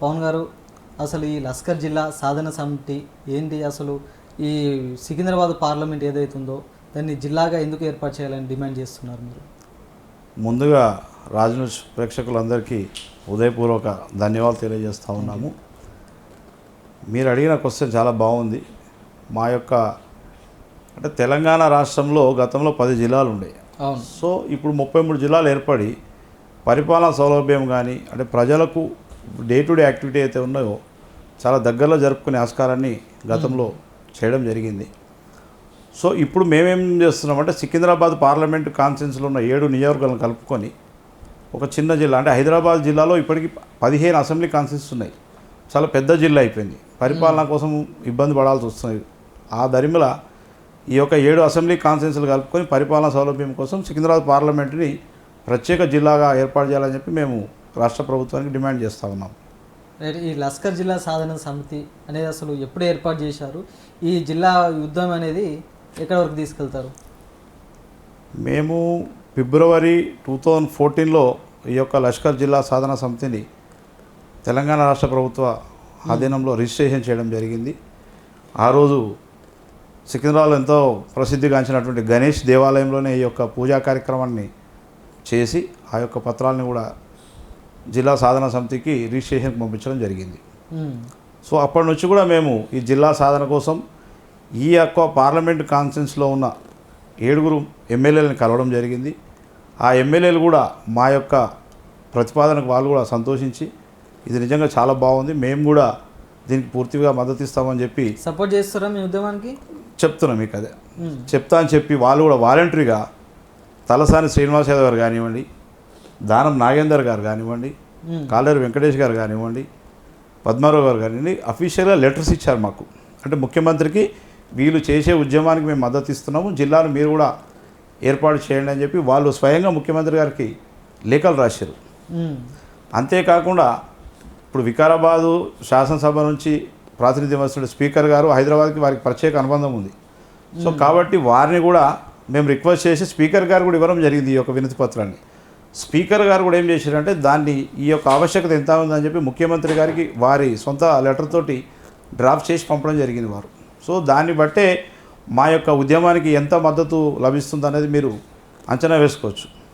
పవన్ గారు అసలు ఈ లస్కర్ జిల్లా సాధన సమితి ఏంటి? అసలు ఈ సికింద్రాబాద్ పార్లమెంట్ ఏదైతుందో దాన్ని జిల్లాగా ఎందుకు ఏర్పాటు చేయాలని డిమాండ్ చేస్తున్నారు మీరు? ముందుగా రాజన్యూస్ ప్రేక్షకులందరికీ ఉదయపూర్వక ధన్యవాదాలు తెలియజేస్తూ ఉన్నాము. మీరు అడిగిన క్వశ్చన్ చాలా బాగుంది. మా యొక్క అంటే తెలంగాణ రాష్ట్రంలో గతంలో పది జిల్లాలు ఉండేవి సో ఇప్పుడు ముప్పై మూడు జిల్లాలు ఏర్పడి పరిపాలనా సౌలభ్యం కానీ అంటే ప్రజలకు డే టు డే యాక్టివిటీ అయితే ఉన్నాయో చాలా దగ్గరలో జరుపుకునే ఆస్కారాన్ని గతంలో చేయడం జరిగింది. సో ఇప్పుడు మేమేం చేస్తున్నామంటే సికింద్రాబాద్ పార్లమెంట్ కాన్స్టిట్యున్సీలో ఉన్న ఏడు నియోజకవర్గాలను కలుపుకొని ఒక చిన్న జిల్లా అంటే హైదరాబాద్ జిల్లాలో ఇప్పటికి పదిహేను అసెంబ్లీ కాన్స్టిట్యూన్స్ ఉన్నాయి. చాలా పెద్ద జిల్లా అయిపోయింది. పరిపాలన కోసం ఇబ్బంది పడాల్సి వస్తుంది. ఆ దరిమిల ఈ యొక్క ఏడు అసెంబ్లీ కాన్స్టిట్యూన్సీలు కలుపుకొని పరిపాలనా సౌలభ్యం కోసం సికింద్రాబాద్ పార్లమెంటుని ప్రత్యేక జిల్లాగా ఏర్పాటు చేయాలని చెప్పి మేము రాష్ట్ర ప్రభుత్వానికి డిమాండ్ చేస్తూ ఉన్నాం. ఈ లస్కర్ జిల్లా సాధన సమితి అనేది అసలు ఎప్పుడు ఏర్పాటు చేశారు? ఈ జిల్లా యుద్ధం అనేది ఎక్కడి వరకు తీసుకెళ్తారు? మేము ఫిబ్రవరి టూ థౌజండ్ ఫోర్టీన్లో ఈ యొక్క లష్కర్ జిల్లా సాధన సమితిని తెలంగాణ రాష్ట్ర ప్రభుత్వ ఆధీనంలో రిజిస్ట్రేషన్ చేయడం జరిగింది. ఆ రోజు సికింద్రాబాద్లో ఎంతో ప్రసిద్ధిగాంచినటువంటి గణేష్ దేవాలయంలోనే ఈ యొక్క పూజా కార్యక్రమాన్ని చేసి ఆ యొక్క పత్రాలను కూడా జిల్లా సాధన సమితికి రిజిస్ట్రేషన్కి పంపించడం జరిగింది. ఉమ్, సో అప్పటి నుంచి కూడా మేము ఈ జిల్లా సాధన కోసం ఈ యొక్క పార్లమెంట్ కాన్ఫరెన్స్లో ఉన్న ఏడుగురు ఎమ్మెల్యేలను కలవడం జరిగింది. ఆ ఎమ్మెల్యేలు కూడా మా యొక్క ప్రతిపాదనకు వాళ్ళు కూడా సంతోషించి ఇది నిజంగా చాలా బాగుంది మేము కూడా దీనికి పూర్తిగా మద్దతు ఇస్తామని చెప్పి సపోర్ట్ చేస్తారా మీ ఉద్యమానికి? చెప్తున్నాం మీకు అదే. ఉమ్, చెప్తా అని చెప్పి వాళ్ళు కూడా వాలంటరీగా తలసాని శ్రీనివాస్ యాదవ్ గారు కానివ్వండి దానం నాగేందర్ గారు కానివ్వండి కాలేరు వెంకటేష్ గారు కానివ్వండి పద్మారావు గారు కానివ్వండి అఫీషియల్గా లెటర్స్ ఇచ్చారు మాకు. అంటే ముఖ్యమంత్రికి వీళ్ళు చేసే ఉద్యమానికి మేము మద్దతు ఇస్తున్నాము జిల్లాను మీరు కూడా ఏర్పాటు చేయండి అని చెప్పి వాళ్ళు స్వయంగా ముఖ్యమంత్రి గారికి లేఖలు రాశారు. అంతేకాకుండా ఇప్పుడు వికారాబాదు శాసనసభ నుంచి ప్రాతినిధ్యం వస్తున్న స్పీకర్ గారు హైదరాబాద్కి వారికి ప్రత్యేక అనుబంధం ఉంది. సో కాబట్టి వారిని కూడా మేము రిక్వెస్ట్ చేసి స్పీకర్ గారు కూడా ఇవ్వడం జరిగింది ఈ యొక్క వినతి పత్రాన్ని స్పీకర్ గారు కూడా ఏం చేశారంటే దాన్ని ఈ యొక్క ఆవశ్యకత ఎంత ఉందని చెప్పి ముఖ్యమంత్రి గారికి వారి సొంత లెటర్ తోటి డ్రాఫ్ట్ చేసి పంపడం జరిగింది వారు. సో దాన్ని బట్టే మా యొక్క ఉద్యమానికి ఎంత మద్దతు లభిస్తుంది అనేది మీరు అంచనా వేసుకోవచ్చు.